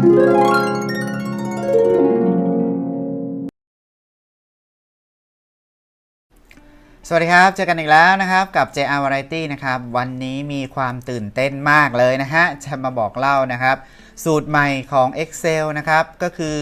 สวัสดีครับ เจอกันอีกแล้วนะครับกับ JR Variety นะครับ วันนี้มีความตื่นเต้นมากเลยนะฮะ จะมาบอกเล่านะครับ สูตรใหม่ของ Excel นะครับ ก็คือ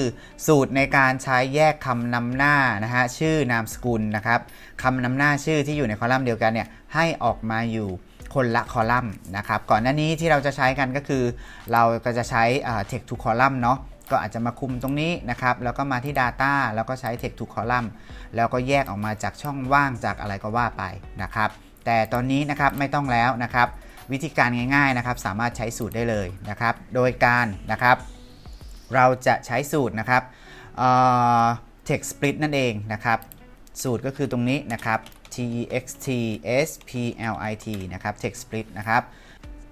สูตรในการใช้แยกคำนำหน้านะฮะชื่อนามสกุลนะครับคำนำหน้าชื่อที่อยู่ในคอลัมน์เดียวกันเนี่ยให้ออกมาอยู่ คนละคอลัมน์นะครับ ก่อนหน้านี้ที่เราจะใช้กันก็คือ เราก็จะใช้อ่า text to column เนาะก็อาจจะมาคุมตรงนี้นะครับ แล้วก็มาที่ Data แล้วก็ใช้ Text to Column แล้วก็แยกออกมาจากช่องว่างจากอะไรก็ว่าไปนะครับ แต่ตอนนี้นะครับไม่ต้องแล้วนะครับ วิธีการง่ายๆนะครับ สามารถใช้สูตรได้เลยนะครับ โดยการนะครับ เราจะใช้สูตรนะครับเอ่อ text split นั่นเองนะครับ สูตรก็คือตรงนี้นะครับ textsplit นะครับ text split นะครับ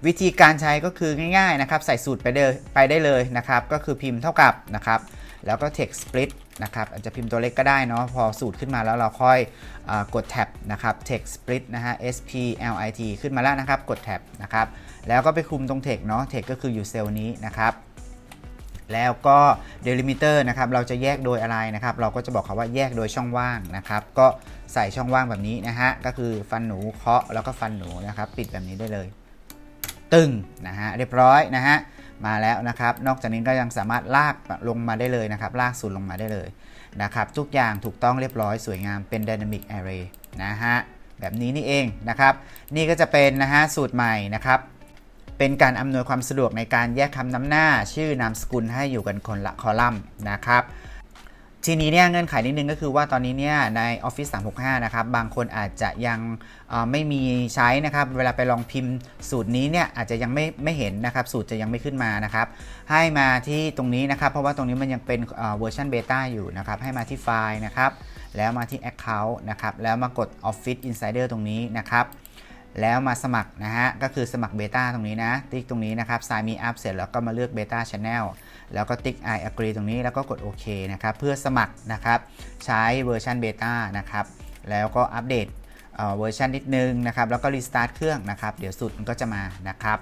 วิธีการใช้ก็คือง่ายๆนะครับ ใส่สูตรไปเดยไปได้เลยนะครับ ก็คือพิมพ์เท่ากับนะครับ แล้วก็ text split นะครับอาจจะพิมพ์ตัวเล็กก็ได้เนาะพอสูตรขึ้นมาแล้วเราค่อยอกดแท็บนะครับ text split นะฮะ s p l i t ขึ้นมาแล้วนะครับ กดแท็บนะครับ แล้วก็ไปคุมตรง text เนาะ text ก็คืออยู่เซลล์นี้นะครับ แล้วก็ delimiter นะครับเราจะแยกโดยอะไรนะครับ เราก็จะบอกเขาว่าแยกโดยช่องว่างนะครับ ก็ใส่ช่องว่างแบบนี้นะฮะก็คือฟันหนูเคาะแล้วก็ฟันหนูนะครับปิดแบบนี้ได้เลย ตึงนะฮะเรียบร้อยนะฮะมาแล้วนะครับ นอกจากนี้ก็ยังสามารถลากลงมาได้เลยนะครับ ลากสูตรลงมาได้เลยนะครับ ทุกอย่างถูกต้องเรียบร้อยสวยงามเป็น dynamic array นะฮะแบบนี้นี่เองนะครับ นี่ก็จะเป็นนะฮะสูตรใหม่นะครับ เป็นการอำนวยความสะดวกในการแยกคำนำหน้า ชื่อนามสกุลให้อยู่กันคนละคอลัมน์นะครับทีนี้เนี่ยเงื่อนไขนิดนึงก็คือว่าตอนนี้เนี่ยใน Office 365 นะครับ บางคนอาจจะยังไม่มีใช้นะครับ เวลาไปลองพิมพ์สูตรนี้เนี่ยอาจจะยังไม่ไม่เห็นนะครับ สูตรจะยังไม่ขึ้นมานะครับ ให้มาที่ตรงนี้นะครับ เพราะว่าตรงนี้มันยังเป็นเวอร์ชันเบต้าอยู่นะครับ ให้มาที่ไฟล์นะครับ แล้วมาที่ Account นะครับ แล้วมากด Office Insider ตรงนี้นะครับ แล้วมาสมัครนะฮะ ก็คือสมัครเบต้าตรงนี้นะ ติ๊กตรงนี้นะครับ sign me up เสร็จแล้วก็มาเลือก Beta Channel แล้วก็ติ๊ก I agree ตรงนี้แล้วก็กดโอเคนะครับ เพื่อสมัครนะครับ ใช้เวอร์ชันเบต้านะครับ แล้วก็อัปเดตเอ่อเวอร์ชันนิดนึงนะครับ แล้วก็รีสตาร์ทเครื่องนะครับ เดี๋ยวสุดมันก็จะมานะครับ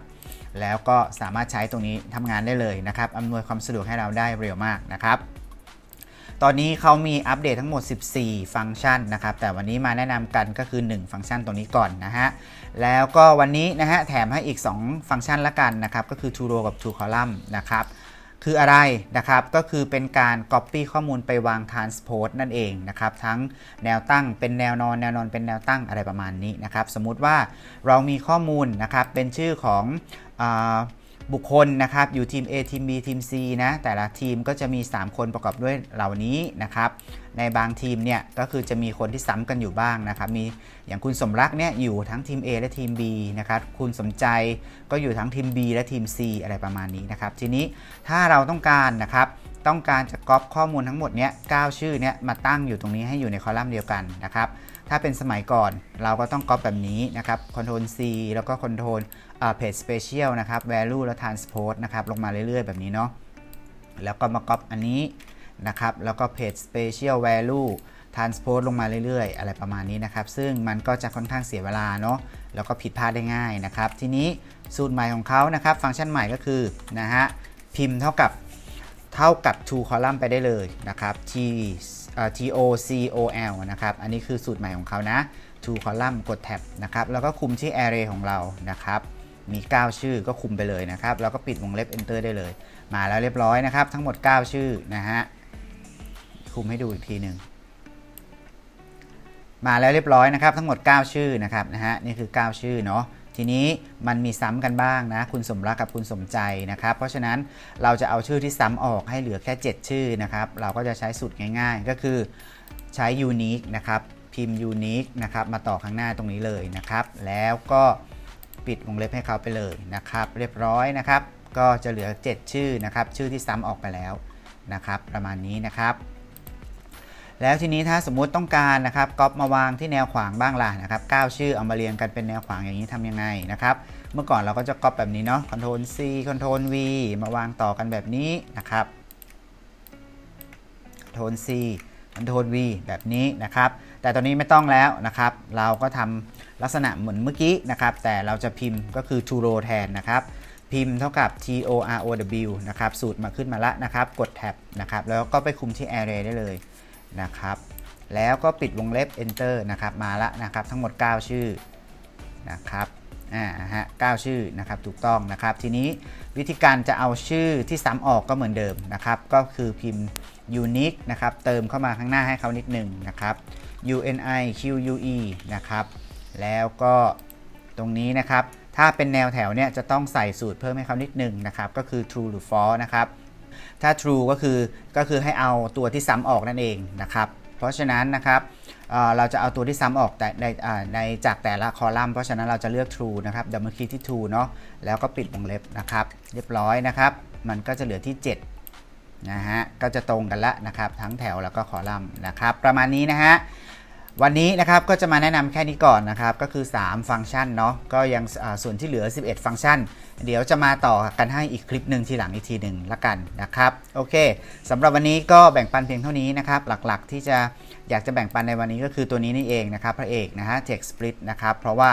แล้วก็สามารถใช้ตรงนี้ทำงานได้เลยนะครับอำนวยความสะดวกให้เราได้เร็วมากนะครับ ตอนนี้เขามีอัปเดตทั้งหมด 14 ฟังก์ชันนะครับ แต่วันนี้มาแนะนำกันก็คือ 1 ฟังก์ชันตัวนี้ก่อนนะฮะ แล้วก็วันนี้นะฮะแถมให้อีก 2 ฟังก์ชันละกันนะครับ ก็คือ to row กับ to column นะครับคืออะไรนะครับ ก็คือเป็นการ Copy ข้อมูลไปวาง Transpose นั่นเองนะครับ ทั้งแนวตั้งเป็นแนวนอน แนวนอนเป็นแนวตั้งอะไรประมาณนี้นะครับ สมมุติว่าเรามีข้อมูลนะครับ เป็นชื่อของอ บุคคลนะครับอยู่ทีม A ทีม B ทีม C นะแต่ละทีมก็จะมี 3 คนประกอบด้วยเหล่านี้นะครับในบางทีมเนี่ยก็คือจะมีคนที่ซ้ำกันอยู่บ้างนะครับมีอย่างคุณสมรักเนี่ยอยู่ทั้งทีม A และทีม B นะครับคุณสมใจก็อยู่ทั้งทีม B และทีม C อะไรประมาณนี้นะครับทีนี้ถ้าเราต้องการนะครับต้องการจะก๊อปข้อมูลทั้งหมดเนี้ย9ชื่อเนี้ยมาตั้งอยู่ตรงนี้ให้อยู่ในคอลัมน์เดียวกันนะครับ ถ้าเป็นสมัยก่อนเราก็ต้องก๊อปแบบนี้นะครับ Ctrl C แล้วก็ Ctrl อ่า Page Special นะครับ Value แล้ว Transpose นะครับ ลงมาเรื่อยๆ แบบนี้เนาะ แล้วก็มาก๊อปอันนี้นะครับ แล้วก็ Page Special Value Transpose ลงมาเรื่อยๆ อะไรประมาณนี้นะครับ ซึ่งมันก็จะค่อนข้างเสียเวลาเนาะ แล้วก็ผิดพลาดได้ง่ายนะครับ ทีนี้สูตรใหม่ของเขานะครับ ฟังก์ชันใหม่ก็คือนะฮะ พิมพ์เท่ากับเท่ากับ to column ไปได้เลยนะครับ t t o c o l นะครับ อันนี้คือสูตรใหม่ของเขานะ to column กดแท็บนะครับ แล้วก็คุมที่ array ของเรานะครับ มี 9 ชื่อก็คุมไปเลยนะครับ แล้วก็ปิดวงเล็บ enter ได้เลย มาแล้วเรียบร้อยนะครับ ทั้งหมด 9 ชื่อนะฮะ คุมให้ดูอีกทีหนึ่งมาแล้วเรียบร้อยนะครับ ทั้งหมด 9 ชื่อนะครับนะฮะ นี่คือ 9 ชื่อเนาะ ทีนี้มันมีซ้ำกันบ้างนะ คุณสมรักกับคุณสมใจนะครับ เพราะฉะนั้นเราจะเอาชื่อที่ซ้ำออกให้เหลือแค่ 7 ชื่อนะครับ เราก็จะใช้สูตรง่ายๆ ก็คือใช้ unique นะครับ พิมพ์ unique นะครับมาต่อข้างหน้าตรงนี้เลยนะครับ แล้วก็ปิดวงเล็บให้เขาไปเลยนะครับ เรียบร้อยนะครับ ก็จะเหลือ 7 ชื่อนะครับ ชื่อที่ซ้ำออกไปแล้วนะครับ ประมาณนี้นะครับ แล้วทีนี้ถ้าสมมุติต้องการนะครับก๊อปมาวางที่แนวขวางบ้างล่ะนะครับ9ชื่อเอามาเรียงกันเป็นแนวขวางอย่างนี้ทำยังไงนะครับ เมื่อก่อนเราก็จะก๊อปแบบนี้เนาะ Ctrl C Ctrl V มาวางต่อกันแบบนี้นะครับ Ctrl C Ctrl V แบบนี้นะครับ แต่ตอนนี้ไม่ต้องแล้วนะครับ เราก็ทำลักษณะเหมือนเมื่อกี้นะครับ แต่เราจะพิมพ์ก็คือ to row แทนนะครับพิมพ์เท่ากับ T O R O W นะครับ สูตรมาขึ้นมาละนะครับ กดแท็บนะครับ แล้วก็ไปคุมที่ array ได้เลย นะครับ แล้วก็ปิดวงเล็บ enter นะครับ มาละนะครับ ทั้งหมด 9 ชื่อนะครับอ่าฮะ9ชื่อนะครับถูกต้องนะครับ ทีนี้วิธีการจะเอาชื่อที่ซ้ำออกก็เหมือนเดิมนะครับ ก็คือพิมพ์ unique นะครับ เติมเข้ามาข้างหน้าให้เขานิดหนึ่งนะครับ uni que นะครับ แล้วก็ตรงนี้นะครับ ถ้าเป็นแนวแถวเนี่ยจะต้องใส่สูตรเพิ่มให้เขานิดหนึ่งนะครับ ก็คือ true หรือ false นะครับ ถ้า true ก็คือก็คือให้เอาตัวที่ซ้ำออกนั่นเองนะครับ เพราะฉะนั้นนะครับเเราจะเอาตัวที่ซ้ำออกแต่ในในจากแต่ละคอลัมน์เพราะฉะนั้นเราจะเลือก true นะครับดับเบิลคลิกที่ true เนาะแล้วก็ปิดวงเล็บนะครับ เรียบร้อยนะครับ มันก็จะเหลือที่ 7นะฮะก็จะตรงกันละนะครับ ทั้งแถวแล้วก็คอลัมน์นะครับ ประมาณนี้นะฮะ วันนี้นะครับก็จะมาแนะนำแค่นี้ก่อนนะครับก็คือ 3 ฟังก์ชันเนาะก็ยังส่วนที่เหลือ 11 ฟังก์ชัน เดี๋ยวจะมาต่อกันให้อีกคลิปหนึ่งทีหลังอีกทีหนึ่งละกันนะครับโอเคสำหรับวันนี้ก็แบ่งปันเพียงเท่านี้นะครับหลักๆที่จะอยากจะแบ่งปันในวันนี้ก็คือตัวนี้นี่เองนะครับพระเอกนะฮะ Text Split นะครับเพราะว่า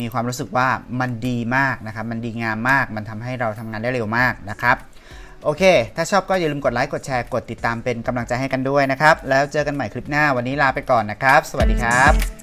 มีความรู้สึกว่ามันดีมากนะครับมันดีงามมากมันทำให้เราทำงานได้เร็วมากนะครับ โอเค ถ้าชอบก็อย่าลืมกดไลค์ กดแชร์ กดติดตามเป็นกำลังใจให้กันด้วยนะครับ แล้วเจอกันใหม่คลิปหน้า วันนี้ลาไปก่อนนะครับ สวัสดีครับ